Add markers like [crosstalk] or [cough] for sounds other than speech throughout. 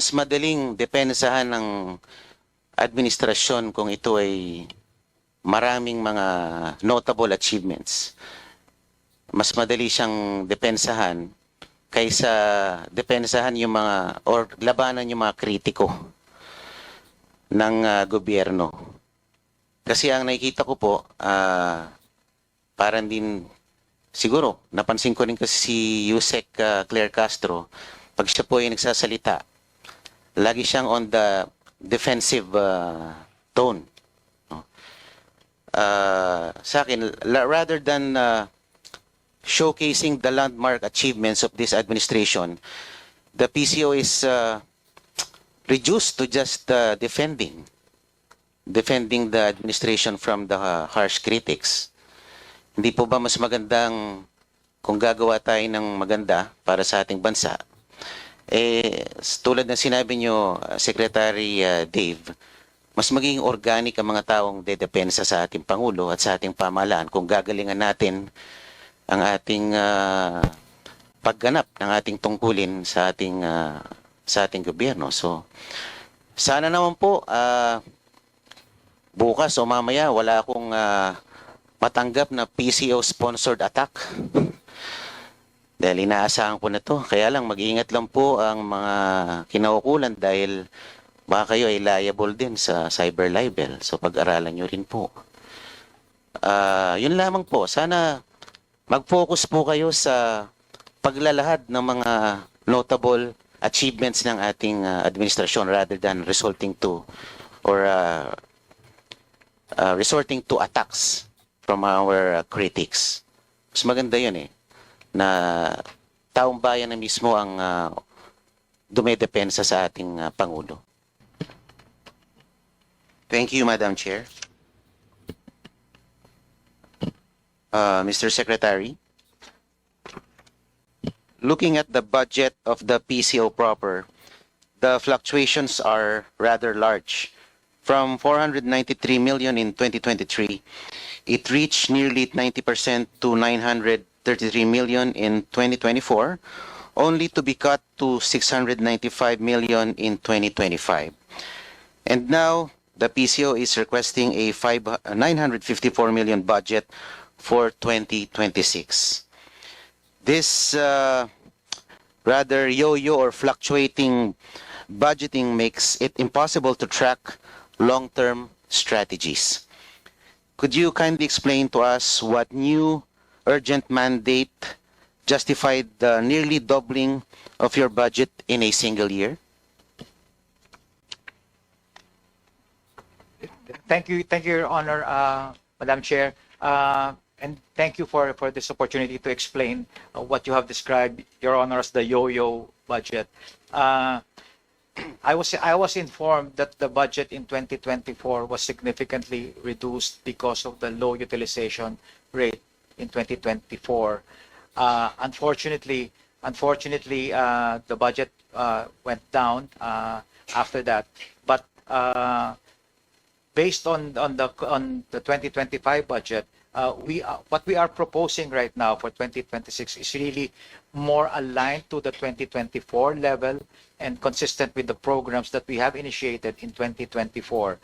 mas madaling depensahan ng administrasyon kung ito ay maraming mga notable achievements. Mas madali siyang depensahan kaysa depensahan yung mga or labanan yung mga kritiko ng ah, gobyerno. Kasi ang nakikita ko po, ah, parang din siguro napansin ko rin kasi si Yusek ah, Claire Castro pag siya po ay nagsasalita lagi siyang on the defensive ah, tone no? Ah, sa akin rather than ah, showcasing the landmark achievements of this administration the PCO is ah, reduced to just ah, defending defending the administration from the ah, harsh critics hindi po ba mas magandang kung gagawa tayo ng maganda para sa ating bansa? Eh, tulad ng sinabi nyo, uh, Secretary uh, Dave, mas magiging organic ang mga taong dedepensa sa ating Pangulo at sa ating pamahalaan kung gagalingan natin ang ating uh, pagganap ng ating tungkulin sa ating uh, sa ating gobyerno. So, sana naman po uh, bukas o mamaya wala akong uh, matanggap na PCO sponsored attack. Dahil inaasahan ko na to. Kaya lang, mag-iingat lang po ang mga kinaukulan dahil baka kayo ay liable din sa cyber libel. So pag-aralan nyo rin po. Ah, yun lamang po. Sana mag-focus po kayo sa paglalahad ng mga notable achievements ng ating ah, administrasyon rather than resulting to or ah, uh, resorting to attacks from our uh, critics. Mas maganda yun eh, na taong bayan na mismo ang uh, dumedepensa sa ating uh, Pangulo. Thank you, Madam Chair. Uh, Mr. Secretary, looking at the budget of the PCO proper, the fluctuations are rather large. From 493 million in 2023, it reached nearly 90% to 933 million in 2024, only to be cut to 695 million in 2025. And now, the PCO is requesting a a 954 million budget for 2026. This uh, rather yo-yo or fluctuating budgeting makes it impossible to track long-term strategies. Could you kindly explain to us what new urgent mandate justified the nearly doubling of your budget in a single year? Thank you, thank you, Your Honor, uh, Madam Chair, uh, and thank you for, for this opportunity to explain uh, what you have described, Your Honor, as the yo-yo budget. Uh, [clears throat] I was I was informed that the budget in 2024 was significantly reduced because of the low utilization rate in 2024. Uh, unfortunately, unfortunately, uh, the budget uh, went down uh, after that. But uh, based on on the on the 2025 budget, uh, we are, what we are proposing right now for 2026 is really more aligned to the 2024 level and consistent with the programs that we have initiated in 2024.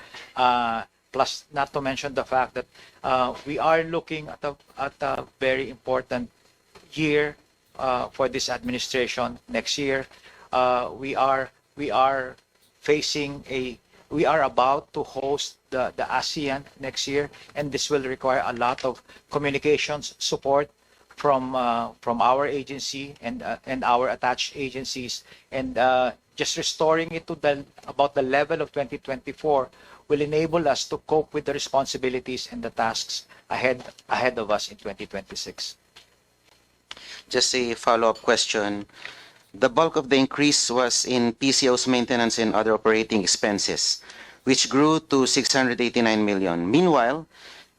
Plus, not to mention the fact that uh, we are looking at a at a very important year uh, for this administration next year. Uh, we are we are facing a we are about to host the, the ASEAN next year, and this will require a lot of communications support from uh, from our agency and uh, and our attached agencies, and uh, just restoring it to the about the level of 2024 will enable us to cope with the responsibilities and the tasks ahead ahead of us in 2026. Just a follow-up question. The bulk of the increase was in PCO's maintenance and other operating expenses, which grew to 689 million. Meanwhile,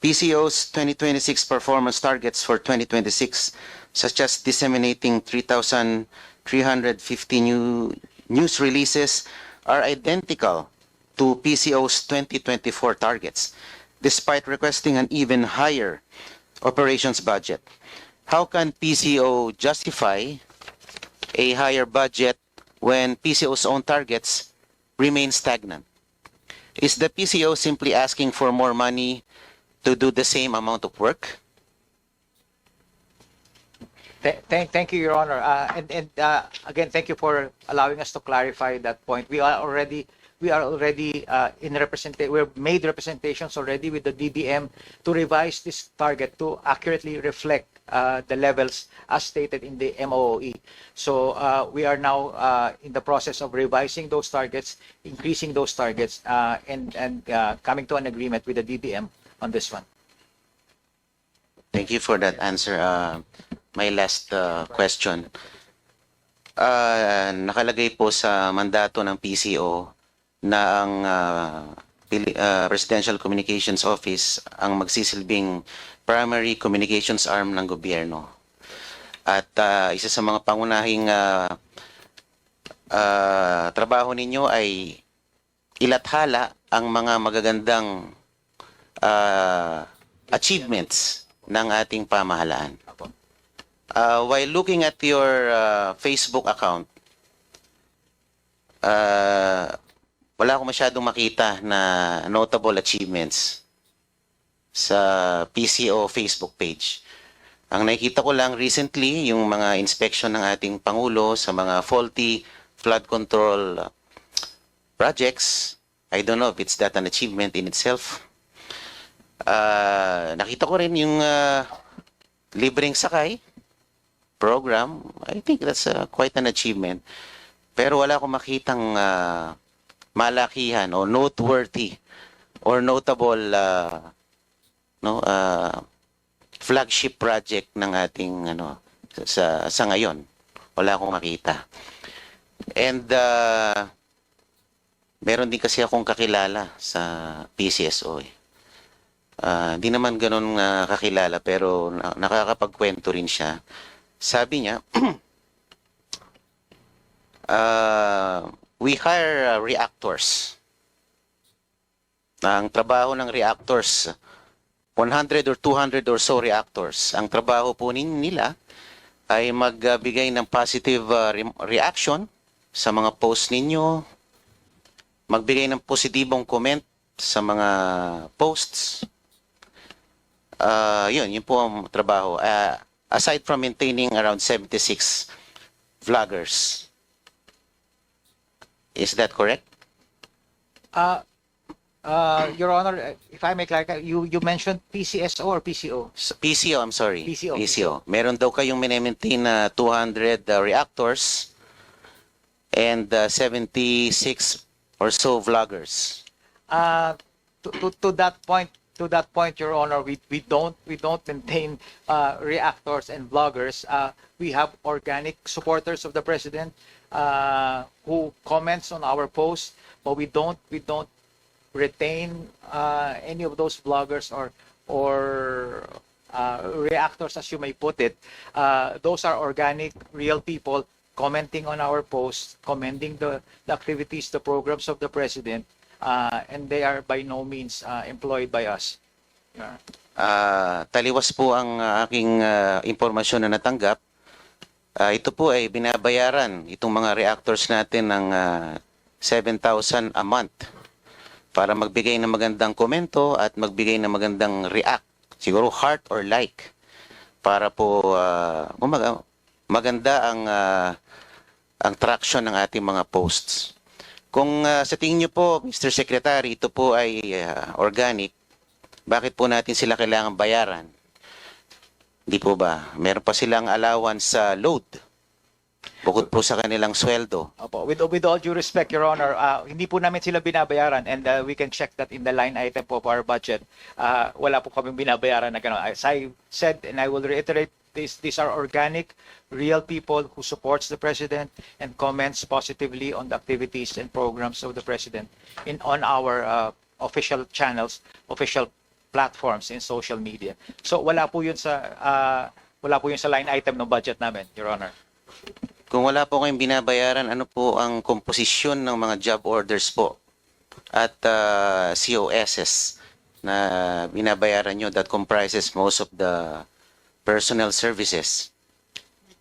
PCO's 2026 performance targets for 2026, such as disseminating 3,350 new news releases, are identical to PCO's 2024 targets, despite requesting an even higher operations budget. How can PCO justify a higher budget when PCO's own targets remain stagnant? Is the PCO simply asking for more money to do the same amount of work? Th- Thank, thank you, Your Honor. Uh, and and uh, again, thank you for allowing us to clarify that point. We are already we are already uh, in represent we've made representations already with the DBM to revise this target to accurately reflect uh, the levels as stated in the MOOE. So uh, we are now uh, in the process of revising those targets, increasing those targets, uh, and and uh, coming to an agreement with the DBM on this one. Thank you for that answer. Uh, my last uh, question. Uh, nakalagay po sa mandato ng PCO na ang uh, uh, Presidential Communications Office ang magsisilbing primary communications arm ng gobyerno. At uh, isa sa mga pangunahing uh, uh, trabaho ninyo ay ilathala ang mga magagandang uh, achievements ng ating pamahalaan. Uh, while looking at your uh, Facebook account, uh, wala akong masyadong makita na notable achievements sa PCO Facebook page. Ang nakikita ko lang recently, yung mga inspection ng ating Pangulo sa mga faulty flood control projects. I don't know if it's that an achievement in itself. Ah, nakita ko rin yung ah, libreng sakay program. I think that's ah, quite an achievement. Pero wala akong makitang ah, malakihan o noteworthy or notable ah, no ah, flagship project ng ating ano sa sa ngayon. Wala akong makita. And ah, meron din kasi akong kakilala sa PCSO eh. Ah, Hindi naman ganun ah, kakilala pero na- nakakapagkwento rin siya. Sabi niya, [clears throat] ah, we hire ah, reactors. Ang trabaho ng reactors, 100 or 200 or so reactors. Ang trabaho po nila ay magbigay ng positive ah, re- reaction sa mga post ninyo, magbigay ng positibong comment sa mga posts, Ah, yun, yun po ang trabaho. Ah, aside from maintaining around 76 vloggers. Is that correct? Uh, uh, Your Honor, uh, if I may clarify, you, you mentioned PCSO or PCO? S- PCO, I'm sorry. PCO. Meron daw kayong maintain na 200 uh, reactors and uh, 76 or so vloggers. Uh, to, to, to that point, to that point, Your Honor, we, we don't, we don't maintain, uh, reactors and bloggers. Uh, we have organic supporters of the president, uh, who comments on our posts, but we don't, we don't retain, uh, any of those bloggers or, or, uh, reactors, as you may put it. Uh, those are organic, real people commenting on our posts, commending the, the activities, the programs of the president, uh, and they are by no means uh, employed by us. Yeah. Ah, taliwas po ang ah, aking ah, impormasyon na natanggap. Ah, ito po ay binabayaran itong mga reactors natin ng ah, 7,000 a month para magbigay ng magandang komento at magbigay ng magandang react. Siguro heart or like para po kumaga, maganda ang ah, ang traction ng ating mga posts. Kung ah, sa tingin niyo po, Mr. Secretary, ito po ay ah, organic, bakit po natin sila kailangan bayaran? Hindi po ba? Meron pa silang allowance sa load. Bukod po sa kanilang sweldo. Opo, with, with all due respect, Your Honor, uh, hindi po namin sila binabayaran and uh, we can check that in the line item po of our budget. Uh, wala po kaming binabayaran na gano'n. As I said, and I will reiterate, this, these are organic, real people who supports the President and comments positively on the activities and programs of the President in on our uh, official channels, official platforms in social media. So wala po yun sa uh, wala po yun sa line item ng budget namin, Your Honor. Kung wala po kayong binabayaran, ano po ang komposisyon ng mga job orders po at ah, COSs na binabayaran nyo that comprises most of the personnel services?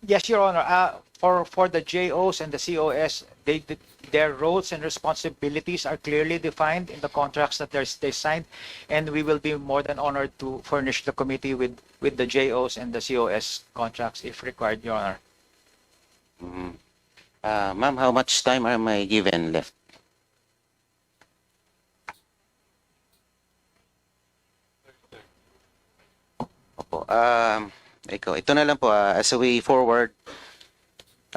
Yes, Your Honor. Uh, for for the JOs and the COS, they, they- their roles and responsibilities are clearly defined in the contracts that they're, they signed, and we will be more than honored to furnish the committee with with the JOs and the COS contracts if required, Your Honor. Uh, ma'am, how much time am I given left? Opo. Um, ikaw, ito na lang po, ah, as a way forward,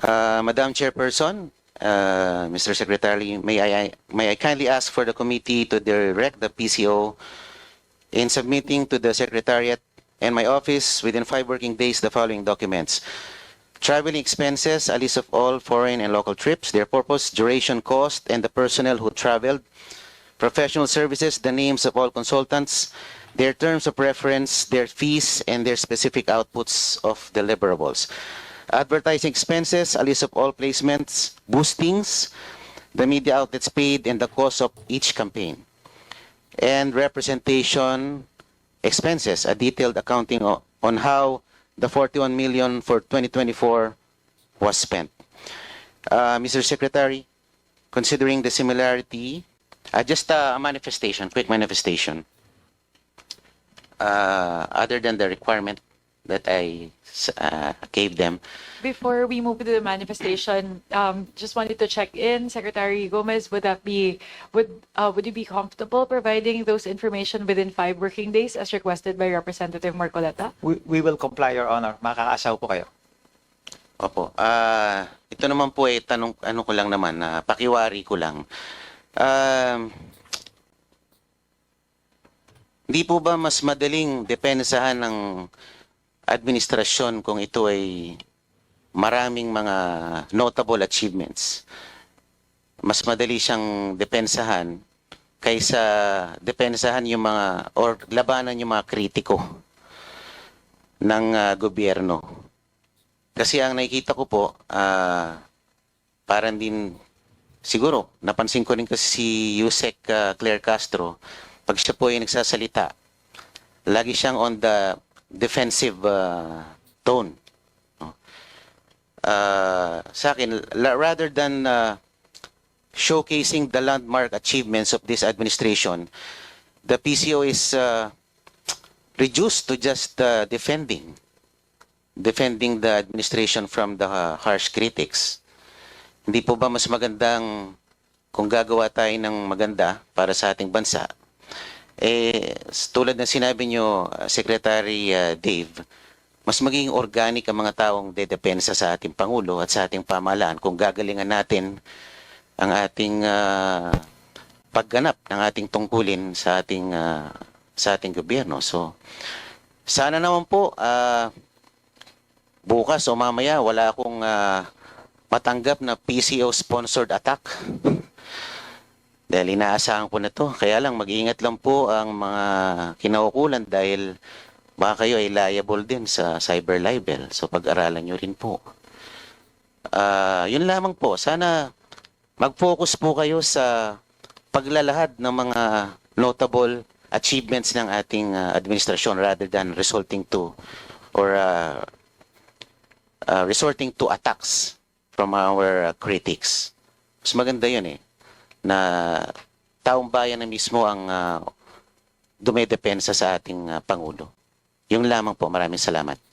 uh, Madam Chairperson, uh, Mr. Secretary, may I, may I kindly ask for the committee to direct the PCO in submitting to the Secretariat and my office within five working days the following documents. Traveling expenses, a list of all foreign and local trips, their purpose, duration, cost, and the personnel who traveled. Professional services, the names of all consultants, their terms of reference, their fees, and their specific outputs of deliverables. Advertising expenses, a list of all placements, boostings, the media outlets paid, and the cost of each campaign. And representation expenses, a detailed accounting on how the 41 million for 2024 was spent. Uh, Mr. Secretary, considering the similarity, uh, just a manifestation, quick manifestation, uh, other than the requirement that I uh, gave them, Before we move to the manifestation, um, just wanted to check in, Secretary Gomez, would that be, would, uh, would you be comfortable providing those information within five working days as requested by Representative Marcoleta? We, we will comply, Your Honor. Makakaasaw po kayo. Opo. Ah, ito naman po ay tanong ano ko lang naman na pakiwari ko lang. Um, hindi po ba mas madaling depensahan ng administrasyon kung ito ay maraming mga notable achievements? Mas madali siyang depensahan kaysa depensahan yung mga or labanan yung mga kritiko ng ah, gobyerno. Kasi ang nakikita ko po, ah, parang din, siguro, napansin ko rin kasi si Yusek ah, Claire Castro, pag siya po ay nagsasalita, lagi siyang on the defensive ah, tone. Ah, sa akin, rather than ah, showcasing the landmark achievements of this administration, the PCO is ah, reduced to just ah, defending defending the administration from the uh, harsh critics. Hindi po ba mas magandang kung gagawa tayo ng maganda para sa ating bansa? Eh, tulad ng sinabi nyo, uh, Secretary uh, Dave, mas magiging organic ang mga taong dedepensa sa ating Pangulo at sa ating pamahalaan kung gagalingan natin ang ating uh, pagganap ng ating tungkulin sa ating uh, sa ating gobyerno. So, sana naman po uh, bukas o mamaya wala akong ah, matanggap na PCO sponsored attack. Dahil inaasahan ko na to. Kaya lang mag-iingat lang po ang mga kinaukulan dahil baka kayo ay liable din sa cyber libel. So pag-aralan nyo rin po. Ah, yun lamang po. Sana mag-focus po kayo sa paglalahad ng mga notable achievements ng ating ah, administrasyon rather than resulting to or ah, uh, resorting to attacks from our uh, critics. Mas maganda yun eh, na taong bayan na mismo ang uh, dumedepensa sa ating uh, Pangulo. Yung lamang po, maraming salamat.